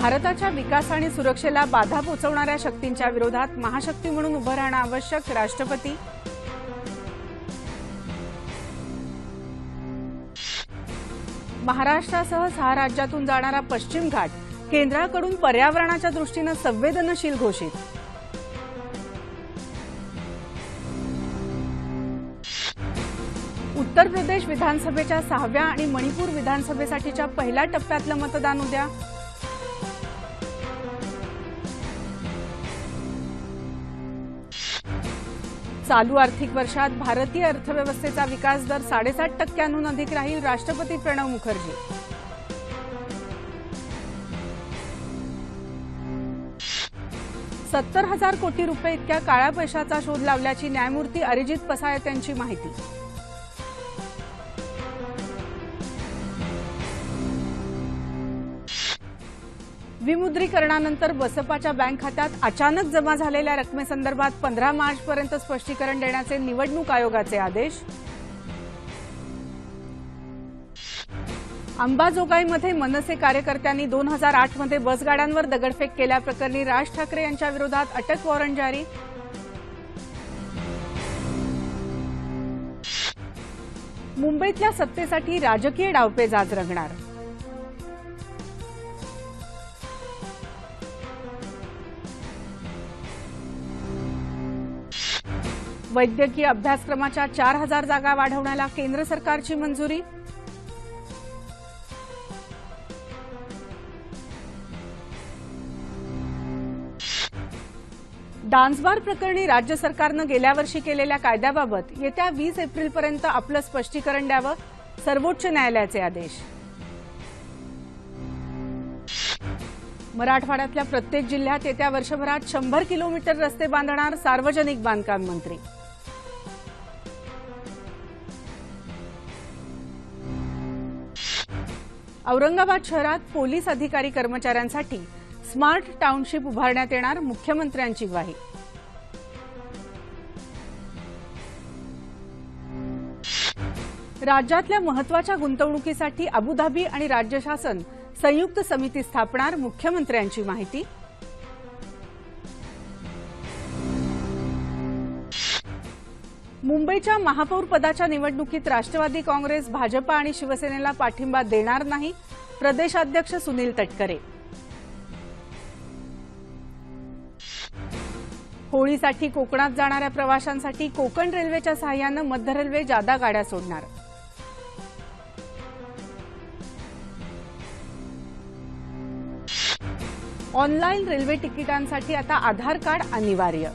भारताच्या विकास आणि सुरक्षेला बाधा पोचवणाऱ्या शक्तींच्या विरोधात महाशक्ती म्हणून उभं राहणं आवश्यक राष्ट्रपती. महाराष्ट्रासह सहा राज्यातून जाणारा पश्चिम घाट केंद्राकडून पर्यावरणाच्या दृष्टीनं संवेदनशील घोषित. उत्तर प्रदेश विधानसभेच्या सहाव्या आणि मणिपूर विधानसभेसाठीच्या पहिल्या टप्प्यातलं मतदान उद्या. चालू आर्थिक वर्षात भारतीय अर्थव्यवस्थेचा विकास दर साडेसात टक्क्यांहून अधिक राहील राष्ट्रपती प्रणव मुखर्जी. सत्तर हजार कोटी रुपये इतक्या काळ्या पैशाचा शोध लावल्याची न्यायमूर्ती अरिजित पसायत यांची माहिती. विमुद्रीकरणानंतर बसपाच्या बँक खात्यात अचानक जमा झालेल्या रकमेसंदर्भात पंधरा मार्चपर्यंत स्पष्टीकरण देण्याचे निवडणूक आयोगाचे आदेश. अंबाजोगाईमध्ये मनसे कार्यकर्त्यांनी दोन हजार आठमध्ये बसगाड्यांवर दगडफेक केल्याप्रकरणी राज ठाकरे यांच्या विरोधात अटक वॉरंट जारी. मुंबईतल्या सत्तेसाठी राजकीय डावपेच आज रंगणार. वैद्यकीय अभ्यासक्रमाच्या चार हजार जागा वाढवण्याला केंद्र सरकारची मंजुरी? डान्सबार प्रकरणी राज्य सरकारनं गेल्या वर्षी केलेल्या कायद्याबाबत येत्या वीस एप्रिलपर्यंत आपलं स्पष्टीकरण द्यावं सर्वोच्च न्यायालयाचे आदेश. मराठवाड्यातल्या प्रत्येक जिल्ह्यात येत्या वर्षभरात शंभर किलोमीटर रस्ते बांधणार सार्वजनिक बांधकाम मंत्री. औरंगाबाद शहरात पोलीस अधिकारी कर्मचाऱ्यांसाठी स्मार्ट टाउनशिप उभारण्यात येणार मुख्यमंत्र्यांची ग्वाही. राज्यातल्या महत्त्वाच्या गुंतवणुकीसाठी अबुधाबी आणि राज्य शासन संयुक्त समिती स्थापणार मुख्यमंत्र्यांची माहिती. मुंबईच्या महापौर पदाच्या निवडणुकीत राष्ट्रवादी काँग्रेस भाजपा आणि शिवसेनेला पाठिंबा देणार नाही प्रदेशाध्यक्ष सुनील तटकरे. होळीसाठी कोकणात जाणाऱ्या प्रवाशांसाठी कोकण रेल्वेच्या सहाय्यानं मध्य रेल्वे जादा गाड्या सोडणार. ऑनलाईन रेल्वे तिकिटांसाठी आता आधार कार्ड अनिवार्य.